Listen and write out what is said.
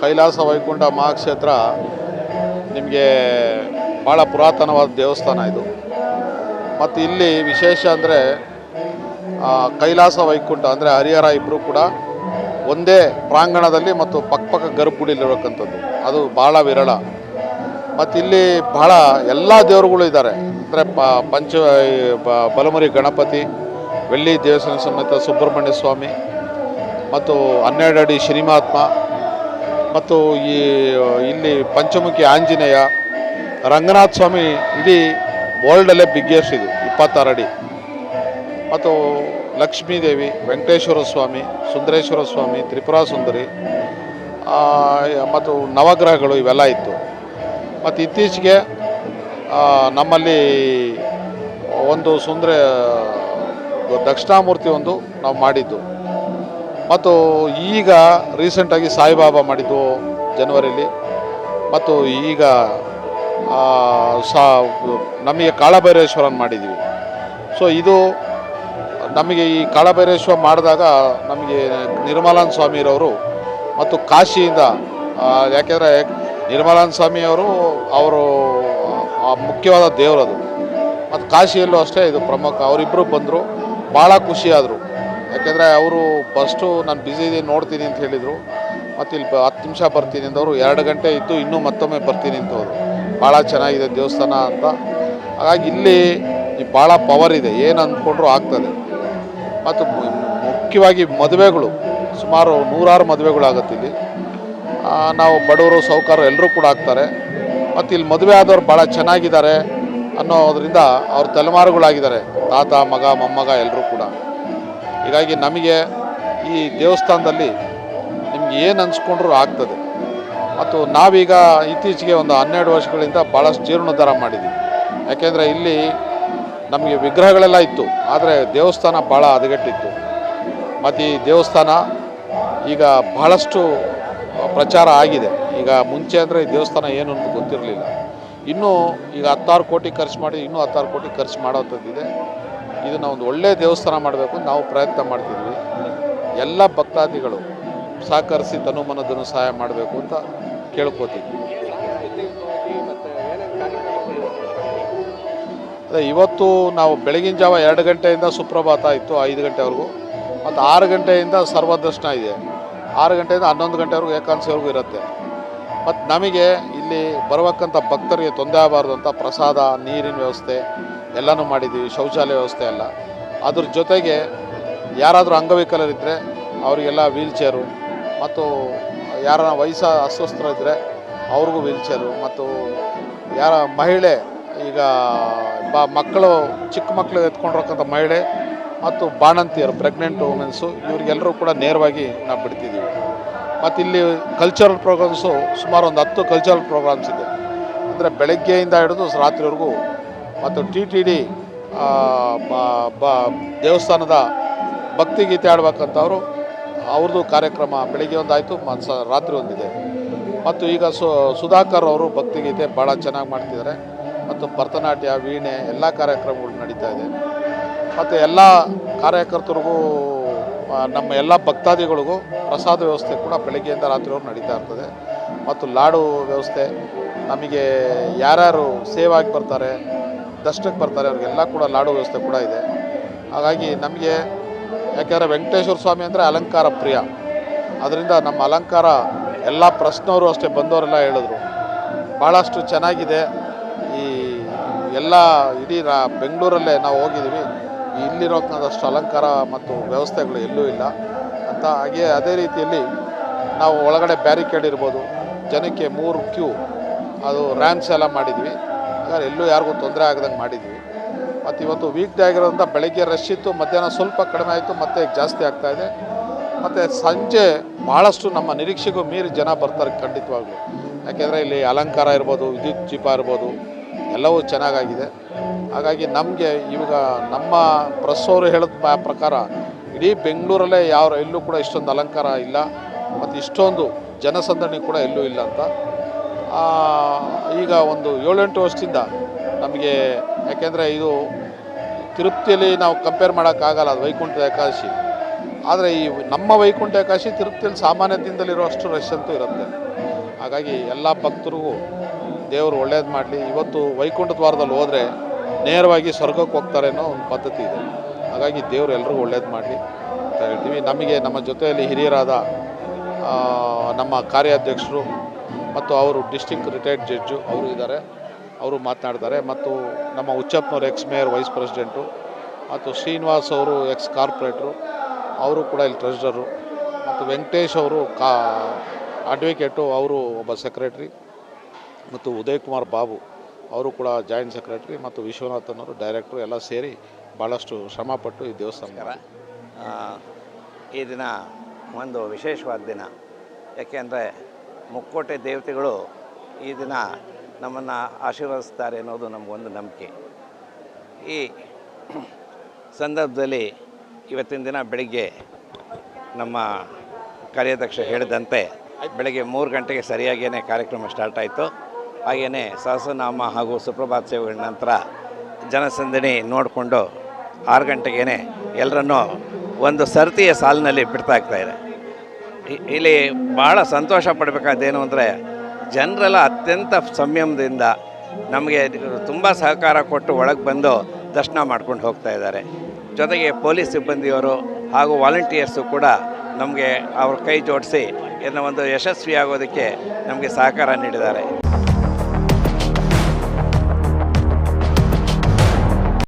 ಕೈಲಾಸ ವೈಕುಂಠ ಮಹಾಕ್ಷೇತ್ರ ನಿಮಗೆ ಭಾಳ ಪುರಾತನವಾದ ದೇವಸ್ಥಾನ ಇದು. ಮತ್ತು ಇಲ್ಲಿ ವಿಶೇಷ ಅಂದರೆ ಕೈಲಾಸ ವೈಕುಂಠ ಅಂದರೆ ಹರಿಹರ ಇಬ್ಬರು ಕೂಡ ಒಂದೇ ಪ್ರಾಂಗಣದಲ್ಲಿ ಮತ್ತು ಪಕ್ಕಪಕ್ಕ ಗರ್ಭಗುಡಿಲಿರೋಕ್ಕಂಥದ್ದು ಅದು ಭಾಳ ವಿರಳ. ಮತ್ತು ಇಲ್ಲಿ ಭಾಳ ಎಲ್ಲ ದೇವರುಗಳು ಇದ್ದಾರೆ. ಅಂದರೆ ಪ, ಪಂಚ ಬಲಮುರಿ ಗಣಪತಿ, ಬೆಳ್ಳಿ ದೇವಸ್ಥಾನ ಸಮೇತ ಸುಬ್ರಹ್ಮಣ್ಯ ಸ್ವಾಮಿ ಮತ್ತು ಹನ್ನೆರಡು ಅಡಿ ಶ್ರೀಮಾತ್ಮ ಮತ್ತು ಈ, ಇಲ್ಲಿ ಪಂಚಮುಖಿ ಆಂಜನೇಯ, ರಂಗನಾಥ ಸ್ವಾಮಿ ಇಡೀ ವರ್ಲ್ಡಲ್ಲೇ ಬಿಗ್ಗೆಸ್ಟ್ ಇದು, ಇಪ್ಪತ್ತಾರು ಅಡಿ. ಮತ್ತು ಲಕ್ಷ್ಮೀದೇವಿ, ವೆಂಕಟೇಶ್ವರ ಸ್ವಾಮಿ, ಸುಂದರೇಶ್ವರ ಸ್ವಾಮಿ, ತ್ರಿಪುರ ಸುಂದರಿ ಮತ್ತು ನವಗ್ರಹಗಳು ಇವೆಲ್ಲ ಇತ್ತು. ಮತ್ತು ಇತ್ತೀಚೆಗೆ ನಮ್ಮಲ್ಲಿ ಒಂದು ಸುಂದರ ದಕ್ಷಿಣಾಮೂರ್ತಿ ಒಂದು ನಾವು ಮಾಡಿದ್ದು. ಮತ್ತು ಈಗ ರೀಸೆಂಟಾಗಿ ಸಾಯಿಬಾಬಾ ಮಾಡಿದ್ದು ಜನವರಿಲಿ. ಮತ್ತು ಈಗ ಸಾ, ನಮಗೆ ಕಾಳಭೈರೇಶ್ವರನ್ ಮಾಡಿದ್ದೀವಿ. ಸೊ ಇದು ನಮಗೆ ಈ ಕಾಳಭೈರೇಶ್ವರ ಮಾಡಿದಾಗ ನಮಗೆ ನಿರ್ಮಲಾನ್ ಸ್ವಾಮಿರವರು ಮತ್ತು ಕಾಶಿಯಿಂದ ಯಾಕೆಂದರೆ ನಿರ್ಮಲಾನ್ ಸ್ವಾಮಿಯವರು ಅವರು ಮುಖ್ಯವಾದ ದೇವರದು ಮತ್ತು ಕಾಶಿಯಲ್ಲೂ ಅಷ್ಟೇ ಇದು ಪ್ರಮುಖ. ಅವರಿಬ್ಬರು ಬಂದರು, ಭಾಳ ಖುಷಿಯಾದರು. ಯಾಕೆಂದರೆ ಅವರು ಫಸ್ಟು ನಾನು ಬ್ಯುಸಿ ಇದ್ದೀನಿ, ನೋಡ್ತೀನಿ ಅಂತ ಹೇಳಿದರು. ಮತ್ತು ಇಲ್ಲಿ ಹತ್ತು ನಿಮಿಷ ಬರ್ತೀನಿ ಅಂದವರು ಎರಡು ಗಂಟೆ ಇತ್ತು ಇನ್ನೂ ಮತ್ತೊಮ್ಮೆ ಬರ್ತೀನಿ ಅಂತ ಹೋದರು. ಭಾಳ ಚೆನ್ನಾಗಿದೆ ದೇವಸ್ಥಾನ ಅಂತ. ಹಾಗಾಗಿ ಇಲ್ಲಿ ಭಾಳ ಪವರ್ ಇದೆ. ಏನು ಅಂದ್ಕೊಂಡ್ರೂ ಆಗ್ತದೆ. ಮತ್ತು ಮುಖ್ಯವಾಗಿ ಮದುವೆಗಳು. ಸುಮಾರು ನೂರಾರು ಮದುವೆಗಳಾಗುತ್ತೆ ಇಲ್ಲಿ. ನಾವು ಬಡವರು ಸೌಕರ್ಯ ಎಲ್ಲರೂ ಕೂಡ ಆಗ್ತಾರೆ. ಮತ್ತು ಇಲ್ಲಿ ಮದುವೆ ಆದವ್ರು ಭಾಳ ಚೆನ್ನಾಗಿದ್ದಾರೆ ಅನ್ನೋದರಿಂದ ಅವ್ರ ತಲೆಮಾರುಗಳಾಗಿದ್ದಾರೆ. ತಾತ, ಮಗ, ಮೊಮ್ಮಗ ಎಲ್ಲರೂ ಕೂಡ. ಹೀಗಾಗಿ ನಮಗೆ ಈ ದೇವಸ್ಥಾನದಲ್ಲಿ ನಿಮ್ಗೆ ಏನು ಅನ್ಸ್ಕೊಂಡ್ರೂ ಆಗ್ತದೆ. ಮತ್ತು ನಾವೀಗ ಇತ್ತೀಚೆಗೆ ಒಂದು ಹನ್ನೆರಡು ವರ್ಷಗಳಿಂದ ಭಾಳಷ್ಟು ಜೀರ್ಣೋದ್ಧಾರ ಮಾಡಿದ್ದೀವಿ ಯಾಕೆಂದರೆ ಇಲ್ಲಿ ನಮಗೆ ವಿಗ್ರಹಗಳೆಲ್ಲ ಇತ್ತು, ಆದರೆ ದೇವಸ್ಥಾನ ಭಾಳ ಹದಗೆಟ್ಟಿತ್ತು. ಮತ್ತು ಈ ದೇವಸ್ಥಾನ ಈಗ ಬಹಳಷ್ಟು ಪ್ರಚಾರ ಆಗಿದೆ. ಈಗ ಮುಂಚೆ ಅಂದರೆ ಈ ದೇವಸ್ಥಾನ ಏನು ಅಂತ ಗೊತ್ತಿರಲಿಲ್ಲ. ಇನ್ನೂ ಈಗ ಹತ್ತಾರು ಕೋಟಿ ಖರ್ಚು ಮಾಡಿ, ಇನ್ನೂ ಹತ್ತಾರು ಕೋಟಿ ಖರ್ಚು ಮಾಡೋಂಥದ್ದಿದೆ. ಇದನ್ನು ಒಂದು ಒಳ್ಳೆಯ ದೇವಸ್ಥಾನ ಮಾಡಬೇಕು ನಾವು ಪ್ರಯತ್ನ ಮಾಡ್ತಿದ್ವಿ. ಎಲ್ಲ ಭಕ್ತಾದಿಗಳು ಸಹಕರಿಸಿ ತನುಮನದನ್ನು ಸಹಾಯ ಮಾಡಬೇಕು ಅಂತ ಕೇಳ್ಕೊತಿದ್ವಿ. ಅದೇ ಇವತ್ತು ನಾವು ಬೆಳಗಿನ ಜಾವ ಎರಡು ಗಂಟೆಯಿಂದ ಸುಪ್ರಭಾತ ಇತ್ತು, ಐದು ಗಂಟೆವರೆಗೂ. ಮತ್ತು ಆರು ಗಂಟೆಯಿಂದ ಸರ್ವದರ್ಶನ ಇದೆ. ಆರು ಗಂಟೆಯಿಂದ ಹನ್ನೊಂದು ಗಂಟೆವರೆಗೂ ಏಕಾಂಶವರೆಗೂ ಇರುತ್ತೆ. ಮತ್ತು ನಮಗೆ ಇಲ್ಲಿ ಬರಬೇಕಂತ ಭಕ್ತರಿಗೆ ತೊಂದರೆ ಆಗಬಾರ್ದು ಅಂತ ಪ್ರಸಾದ, ನೀರಿನ ವ್ಯವಸ್ಥೆ ಎಲ್ಲನೂ ಮಾಡಿದ್ದೀವಿ, ಶೌಚಾಲಯ ವ್ಯವಸ್ಥೆ ಎಲ್ಲ. ಅದ್ರ ಜೊತೆಗೆ ಯಾರಾದರೂ ಅಂಗವಿಕಲರಿದ್ದರೆ ಅವರಿಗೆಲ್ಲ ವೀಲ್ ಚೇರು ಮತ್ತು ಯಾರ ವಯಸ್ಸ ಅಸ್ವಸ್ಥರಿದ್ದರೆ ಅವ್ರಿಗೂ ವೀಲ್ ಚೇರು ಮತ್ತು ಯಾರ ಮಹಿಳೆ, ಈಗ ಬ ಮಕ್ಕಳು, ಚಿಕ್ಕ ಮಕ್ಕಳು ಎತ್ಕೊಂಡಿರೋಕ್ಕಂಥ ಮಹಿಳೆ ಮತ್ತು ಬಾಣಂತಿಯರು ಪ್ರೆಗ್ನೆಂಟ್ ವುಮೆನ್ಸು ಇವರಿಗೆಲ್ಲರೂ ಕೂಡ ನೇರವಾಗಿ ನಾವು ಬಿಡ್ತಿದ್ದೀವಿ. ಮತ್ತು ಇಲ್ಲಿ ಕಲ್ಚರಲ್ ಪ್ರೋಗ್ರಾಮ್ಸು ಸುಮಾರು ಒಂದು ಹತ್ತು ಕಲ್ಚರಲ್ ಪ್ರೋಗ್ರಾಮ್ಸ್ ಇದೆ. ಅಂದರೆ ಬೆಳಗ್ಗೆಯಿಂದ ಹಿಡಿದು ರಾತ್ರಿವರೆಗೂ ಮತ್ತು ಟಿ ಟಿ ಡಿ ದೇವಸ್ಥಾನದ ಭಕ್ತಿಗೀತೆ ಆಡ್ಬೇಕಂತವರು ಅವ್ರದ್ದು ಕಾರ್ಯಕ್ರಮ ಬೆಳಿಗ್ಗೆ ಒಂದಾಯಿತು, ಮನ್ಸ, ರಾತ್ರಿ ಒಂದಿದೆ. ಮತ್ತು ಈಗ ಸು, ಸುಧಾಕರ್ ಅವರು ಭಕ್ತಿಗೀತೆ ಭಾಳ ಚೆನ್ನಾಗಿ ಮಾಡ್ತಿದ್ದಾರೆ. ಮತ್ತು ಭರತನಾಟ್ಯ, ವೀಣೆ ಎಲ್ಲ ಕಾರ್ಯಕ್ರಮಗಳು ನಡೀತಾ ಇದೆ. ಮತ್ತು ಎಲ್ಲ ಕಾರ್ಯಕರ್ತರಿಗೂ ನಮ್ಮ ಎಲ್ಲ ಭಕ್ತಾದಿಗಳಿಗೂ ಪ್ರಸಾದ ವ್ಯವಸ್ಥೆ ಕೂಡ ಬೆಳಗ್ಗೆಯಿಂದ ರಾತ್ರಿವರೆಗೂ ನಡೀತಾ ಇರ್ತದೆ. ಮತ್ತು ಲಾಡು ವ್ಯವಸ್ಥೆ, ನಮಗೆ ಯಾರ್ಯಾರು ಸೇವ್ ಆಗಿ ಬರ್ತಾರೆ ದರ್ಶನಕ್ಕೆ ಬರ್ತಾರೆ, ಅವ್ರಿಗೆಲ್ಲ ಕೂಡ ಲಾಡು ವ್ಯವಸ್ಥೆ ಕೂಡ ಇದೆ. ಹಾಗಾಗಿ ನಮಗೆ ಯಾಕೆಂದರೆ ವೆಂಕಟೇಶ್ವರ ಸ್ವಾಮಿ ಅಂದರೆ ಅಲಂಕಾರ ಪ್ರಿಯ. ಅದರಿಂದ ನಮ್ಮ ಅಲಂಕಾರ ಎಲ್ಲ ಪ್ರಶ್ನವರು ಅಷ್ಟೇ ಬಂದವರೆಲ್ಲ ಹೇಳಿದ್ರು. ಭಾಳಷ್ಟು ಚೆನ್ನಾಗಿದೆ. ಈ ಎಲ್ಲ ಇಡೀ ರಾ ಬೆಂಗಳೂರಲ್ಲೇ ನಾವು ಹೋಗಿದ್ದೀವಿ. ಇಲ್ಲಿರೋಕ್ಕಂಥಷ್ಟು ಅಲಂಕಾರ ಮತ್ತು ವ್ಯವಸ್ಥೆಗಳು ಎಲ್ಲೂ ಇಲ್ಲ. ಅಂತ ಹಾಗೆ ಅದೇ ರೀತಿಯಲ್ಲಿ ನಾವು ಒಳಗಡೆ ಬ್ಯಾರಿಕೇಡ್ ಇರ್ಬೋದು. ಜನಕ್ಕೆ ಮೂರು ಕ್ಯೂ. ಅದು ರ್ಯಾನ್ಸ್ ಎಲ್ಲ ಮಾಡಿದ್ವಿ. ಹಾಗಾದ್ರೆ ಎಲ್ಲೂ ಯಾರಿಗೂ ತೊಂದರೆ ಆಗದಂಗೆ ಮಾಡಿದ್ವಿ. ಮತ್ತು ಇವತ್ತು ವೀಕ್ ಡೇ ಆಗಿರೋದ್ರಿಂದ ಬೆಳಗ್ಗೆ ರಶ್ ಇತ್ತು, ಮಧ್ಯಾಹ್ನ ಸ್ವಲ್ಪ ಕಡಿಮೆ ಆಯಿತು, ಮತ್ತೆ ಜಾಸ್ತಿ ಆಗ್ತಾ ಇದೆ. ಮತ್ತು ಸಂಜೆ ಭಾಳಷ್ಟು ನಮ್ಮ ನಿರೀಕ್ಷೆಗೂ ಮೀರಿ ಜನ ಬರ್ತಾರೆ ಖಂಡಿತವಾಗ್ಲೂ. ಯಾಕೆಂದರೆ ಇಲ್ಲಿ ಅಲಂಕಾರ ಇರ್ಬೋದು, ವಿದ್ಯುತ್ ದೀಪ ಇರ್ಬೋದು, ಎಲ್ಲವೂ ಚೆನ್ನಾಗಾಗಿದೆ. ಹಾಗಾಗಿ ನಮಗೆ ಇವಾಗ ನಮ್ಮ ಪ್ರೆಸ್ ಅವರು ಹೇಳಿದ ಪ್ರಕಾರ ಇಡೀ ಬೆಂಗಳೂರಲ್ಲೇ ಯಾವ ಎಲ್ಲೂ ಕೂಡ ಇಷ್ಟೊಂದು ಅಲಂಕಾರ ಇಲ್ಲ. ಮತ್ತು ಇಷ್ಟೊಂದು ಜನಸಂದಣಿ ಕೂಡ ಎಲ್ಲೂ ಇಲ್ಲ ಅಂತ ಈಗ ಒಂದು ಏಳೆಂಟು ವರ್ಷದಿಂದ ನಮಗೆ, ಯಾಕೆಂದರೆ ಇದು ತಿರುಪ್ತಿಯಲ್ಲಿ ನಾವು ಕಂಪೇರ್ ಮಾಡೋಕ್ಕಾಗಲ್ಲ, ಅದು ವೈಕುಂಠ ಏಕಾದಶಿ. ಆದರೆ ಈ ನಮ್ಮ ವೈಕುಂಠ ಏಕಾದಶಿ ತಿರುಪ್ತಿಯಲ್ಲಿ ಸಾಮಾನ್ಯ ಅಷ್ಟು ರಶ್ ಅಂತೂ ಇರುತ್ತೆ. ಹಾಗಾಗಿ ಎಲ್ಲ ಭಕ್ತರಿಗೂ ದೇವರು ಒಳ್ಳೇದು ಮಾಡಲಿ. ಇವತ್ತು ವೈಕುಂಠ ದ್ವಾರದಲ್ಲಿ ಹೋದರೆ ನೇರವಾಗಿ ಸ್ವರ್ಗಕ್ಕೆ ಹೋಗ್ತಾರೆ ಅನ್ನೋ ಒಂದು ಪದ್ಧತಿ ಇದೆ. ಹಾಗಾಗಿ ದೇವರು ಎಲ್ಲರಿಗೂ ಒಳ್ಳೇದು ಮಾಡಲಿ ಅಂತ ಹೇಳ್ತೀವಿ. ನಮಗೆ ನಮ್ಮ ಜೊತೆಯಲ್ಲಿ ಹಿರಿಯರಾದ ನಮ್ಮ ಕಾರ್ಯಾಧ್ಯಕ್ಷರು ಮತ್ತು ಅವರು ಡಿಸ್ಟಿಕ್ ರಿಟೈರ್ಡ್ ಜಡ್ಜು ಅವರು ಇದ್ದಾರೆ. ಅವರು ಮಾತನಾಡ್ತಾರೆ. ಮತ್ತು ನಮ್ಮ ಉಚ್ಚಪ್ಪನವರು ಎಕ್ಸ್ ಮೇಯರ್ ವೈಸ್ ಪ್ರೆಸಿಡೆಂಟು ಮತ್ತು ಶ್ರೀನಿವಾಸ್ ಅವರು ಎಕ್ಸ್ ಕಾರ್ಪೊರೇಟ್ರು ಅವರು ಕೂಡ ಇಲ್ಲಿ ಟ್ರೆಸ್ಡರು ಮತ್ತು ವೆಂಕಟೇಶ್ ಅವರು ಕಾ ಅಡ್ವೊಕೇಟು ಅವರು ಒಬ್ಬ ಸೆಕ್ರೆಟ್ರಿ ಮತ್ತು ಉದಯ್ ಕುಮಾರ್ ಬಾಬು ಅವರು ಕೂಡ ಜಾಯಿಂಟ್ ಸೆಕ್ರೆಟ್ರಿ ಮತ್ತು ವಿಶ್ವನಾಥನ್ ಅವರು ಡೈರೆಕ್ಟ್ರು ಎಲ್ಲ ಸೇರಿ ಭಾಳಷ್ಟು ಶ್ರಮಪಟ್ಟು ಈ ದೇವಸ್ಥಾನ ಈ ದಿನ ಒಂದು ವಿಶೇಷವಾದ ದಿನ. ಯಾಕೆಂದರೆ ಮುಕ್ಕೋಟೆ ದೇವತೆಗಳು ಈ ದಿನ ನಮ್ಮನ್ನು ಆಶೀರ್ವದಿಸ್ತಾರೆ ಅನ್ನೋದು ನಮಗೊಂದು ನಂಬಿಕೆ. ಈ ಸಂದರ್ಭದಲ್ಲಿ ಇವತ್ತಿನ ದಿನ ಬೆಳಿಗ್ಗೆ ನಮ್ಮ ಕಾರ್ಯಾಧ್ಯಕ್ಷ ಹೇಳಿದಂತೆ ಬೆಳಗ್ಗೆ ಮೂರು ಗಂಟೆಗೆ ಸರಿಯಾಗಿಯೇ ಕಾರ್ಯಕ್ರಮ ಸ್ಟಾರ್ಟ್ ಆಯಿತು. ಹಾಗೆಯೇ ಸಹಸ್ರನಾಮ ಹಾಗೂ ಸುಪ್ರಭಾತ್ ಸೇವೆಗಳ ನಂತರ ಜನಸಂದಣಿ ನೋಡಿಕೊಂಡು ಆರು ಗಂಟೆಗೇ ಎಲ್ಲರನ್ನೂ ಒಂದು ಸರತಿಯ ಸಾಲಿನಲ್ಲಿ ಬಿಡ್ತಾ ಇದೆ. ಇಲ್ಲಿ ಭಾಳ ಸಂತೋಷ ಪಡಬೇಕಾದೇನು ಅಂದರೆ ಜನರೆಲ್ಲ ಅತ್ಯಂತ ಸಂಯಮದಿಂದ ನಮಗೆ ತುಂಬ ಸಹಕಾರ ಕೊಟ್ಟು ಒಳಗೆ ಬಂದು ದರ್ಶನ ಮಾಡ್ಕೊಂಡು ಹೋಗ್ತಾ ಇದ್ದಾರೆ. ಜೊತೆಗೆ ಪೊಲೀಸ್ ಸಿಬ್ಬಂದಿಯವರು ಹಾಗೂ ವಾಲಂಟಿಯರ್ಸು ಕೂಡ ನಮಗೆ ಅವ್ರ ಕೈ ಜೋಡಿಸಿ ಇದನ್ನ ಒಂದು ಯಶಸ್ವಿಯಾಗೋದಕ್ಕೆ ನಮಗೆ ಸಹಕಾರ ನೀಡಿದ್ದಾರೆ.